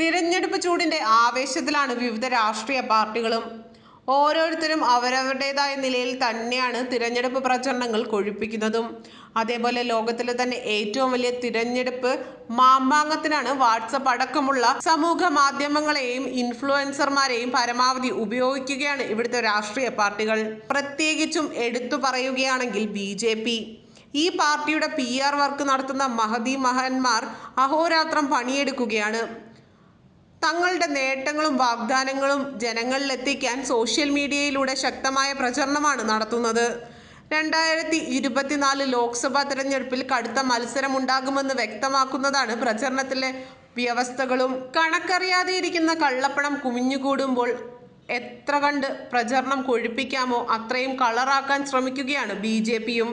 തിരഞ്ഞെടുപ്പ് ചൂടിന്റെ ആവേശത്തിലാണ് വിവിധ രാഷ്ട്രീയ പാർട്ടികളും ഓരോരുത്തരും അവരവരുടേതായ നിലയിൽ തന്നെയാണ് തിരഞ്ഞെടുപ്പ് പ്രചരണങ്ങൾ കൊഴുപ്പിക്കുന്നതും. അതേപോലെ ലോകത്തിലെ തന്നെ ഏറ്റവും വലിയ തിരഞ്ഞെടുപ്പ് മാമ്പാങ്ങത്തിനാണ് വാട്സപ്പ് അടക്കമുള്ള സമൂഹ മാധ്യമങ്ങളെയും ഇൻഫ്ലുവൻസർമാരെയും പരമാവധി ഉപയോഗിക്കുകയാണ് ഇവിടുത്തെ രാഷ്ട്രീയ പാർട്ടികൾ. പ്രത്യേകിച്ചും എടുത്തു പറയുകയാണെങ്കിൽ ബി ജെ പി. ഈ പാർട്ടിയുടെ പി ആർ വർക്ക് നടത്തുന്ന മഹദി മഹന്മാർ അഹോരാത്രം പണിയെടുക്കുകയാണ്. തങ്ങളുടെ നേട്ടങ്ങളും വാഗ്ദാനങ്ങളും ജനങ്ങളിലെത്തിക്കാൻ സോഷ്യൽ മീഡിയയിലൂടെ ശക്തമായ പ്രചരണമാണ് നടത്തുന്നത്. രണ്ടായിരത്തി ഇരുപത്തിനാല് ലോക്സഭാ തെരഞ്ഞെടുപ്പിൽ കടുത്ത മത്സരമുണ്ടാകുമെന്ന് വ്യക്തമാക്കുന്നതാണ് പ്രചരണത്തിലെ വ്യവസ്ഥകളും. കണക്കറിയാതെ ഇരിക്കുന്ന കള്ളപ്പണം കുമിഞ്ഞുകൂടുമ്പോൾ എത്ര കണ്ട് പ്രചരണം കൊഴുപ്പിക്കാമോ അത്രയും കളറാക്കാൻ ശ്രമിക്കുകയാണ് ബി ജെ പിയും.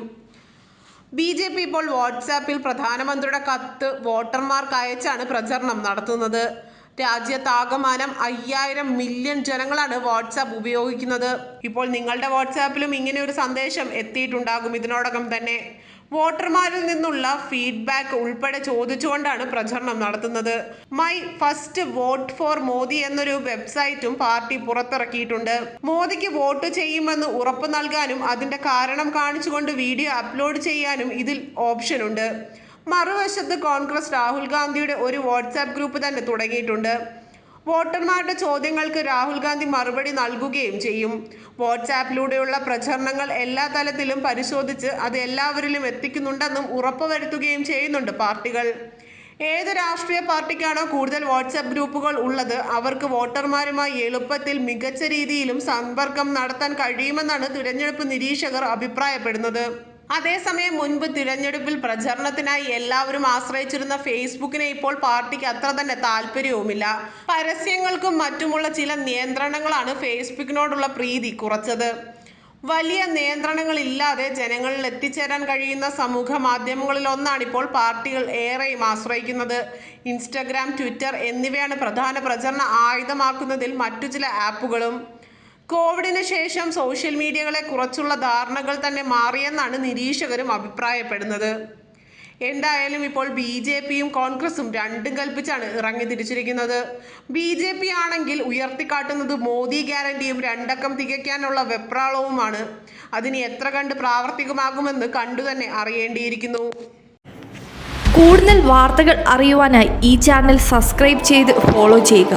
ബി ജെ പി ഇപ്പോൾ വാട്സാപ്പിൽ പ്രധാനമന്ത്രിയുടെ കത്ത് വോട്ടർമാർക്ക് അയച്ചാണ് പ്രചരണം നടത്തുന്നത്. രാജ്യത്താകമാനം അയ്യായിരം മില്യൺ ജനങ്ങളാണ് വാട്സാപ്പ് ഉപയോഗിക്കുന്നത്. ഇപ്പോൾ നിങ്ങളുടെ വാട്സാപ്പിലും ഇങ്ങനെ ഒരു സന്ദേശം എത്തിയിട്ടുണ്ടാകും. ഇതിനോടകം തന്നെ വോട്ടർമാരിൽ നിന്നുള്ള ഫീഡ്ബാക്ക് ഉൾപ്പെടെ ചോദിച്ചുകൊണ്ടാണ് പ്രചരണം നടത്തുന്നത്. My first vote for Modi എന്നൊരു വെബ്സൈറ്റും പാർട്ടി പുറത്തിറക്കിയിട്ടുണ്ട്. മോദിക്ക് വോട്ട് ചെയ്യുമെന്ന് ഉറപ്പ് നൽകാനും അതിന്റെ കാരണം കാണിച്ചുകൊണ്ട് വീഡിയോ അപ്ലോഡ് ചെയ്യാനും ഇതിൽ ഓപ്ഷനുണ്ട് മറുവശത്ത് കോൺഗ്രസ് രാഹുൽ ഗാന്ധിയുടെ ഒരു വാട്സാപ്പ് ഗ്രൂപ്പ് തന്നെ തുടങ്ങിയിട്ടുണ്ട്. വോട്ടർമാരുടെ ചോദ്യങ്ങൾക്ക് രാഹുൽ ഗാന്ധി മറുപടി നൽകുകയും ചെയ്യും. വാട്സാപ്പിലൂടെയുള്ള പ്രചരണങ്ങൾ എല്ലാ തലത്തിലും പരിശോധിച്ച് അത് എല്ലാവരിലും എത്തിക്കുന്നുണ്ടെന്നും ഉറപ്പുവരുത്തുകയും ചെയ്യുന്നുണ്ട് പാർട്ടികൾ. ഏത് രാഷ്ട്രീയ പാർട്ടിക്കാണോ കൂടുതൽ വാട്സാപ്പ് ഗ്രൂപ്പുകൾ ഉള്ളത് അവർക്ക് വോട്ടർമാരുമായി എളുപ്പത്തിൽ മികച്ച രീതിയിലും സമ്പർക്കം നടത്താൻ കഴിയുമെന്നാണ് തിരഞ്ഞെടുപ്പ് നിരീക്ഷകർ അഭിപ്രായപ്പെടുന്നത്. അതേസമയം മുൻപ് തിരഞ്ഞെടുപ്പിൽ പ്രചരണത്തിനായി എല്ലാവരും ആശ്രയിച്ചിരുന്ന ഫേസ്ബുക്കിനെ ഇപ്പോൾ പാർട്ടിക്ക് അത്ര തന്നെ താല്പര്യവുമില്ല. പരസ്യങ്ങൾക്കും മറ്റുമുള്ള ചില നിയന്ത്രണങ്ങളാണ് ഫേസ്ബുക്കിനോടുള്ള പ്രീതി കുറച്ചത്. വലിയ നിയന്ത്രണങ്ങളില്ലാതെ ജനങ്ങളിൽ എത്തിച്ചേരാൻ കഴിയുന്ന സമൂഹ മാധ്യമങ്ങളിൽ ഒന്നാണ് ഇപ്പോൾ പാർട്ടികൾ ഏറെയും ആശ്രയിക്കുന്നത്. ഇൻസ്റ്റഗ്രാം ട്വിറ്റർ എന്നിവയാണ് പ്രധാന പ്രചരണ ആയുധമാക്കുന്നതിൽ മറ്റു ചില ആപ്പുകളും. കോവിഡിന് ശേഷം സോഷ്യൽ മീഡിയകളെ കുറിച്ചുള്ള ധാരണകൾ തന്നെ മാറിയെന്നാണ് നിരീക്ഷകരും അഭിപ്രായപ്പെടുന്നത്. എന്തായാലും ഇപ്പോൾ ബി ജെ പിയും കോൺഗ്രസും രണ്ടും കൽപ്പിച്ചാണ് ഇറങ്ങി തിരിച്ചിരിക്കുന്നത്. ബി ജെ പി ആണെങ്കിൽ ഉയർത്തിക്കാട്ടുന്നത് മോദി ഗ്യാരണ്ടിയും രണ്ടക്കം തികയ്ക്കാനുള്ള വെപ്രാളവുമാണ്. അതിന് എത്ര കണ്ട് പ്രാവർത്തികമാകുമെന്ന് കണ്ടു തന്നെ അറിയേണ്ടിയിരിക്കുന്നു. കൂടുതൽ വാർത്തകൾ അറിയുവാനായി ഈ ചാനൽ സബ്സ്ക്രൈബ് ചെയ്ത് ഫോളോ ചെയ്യുക.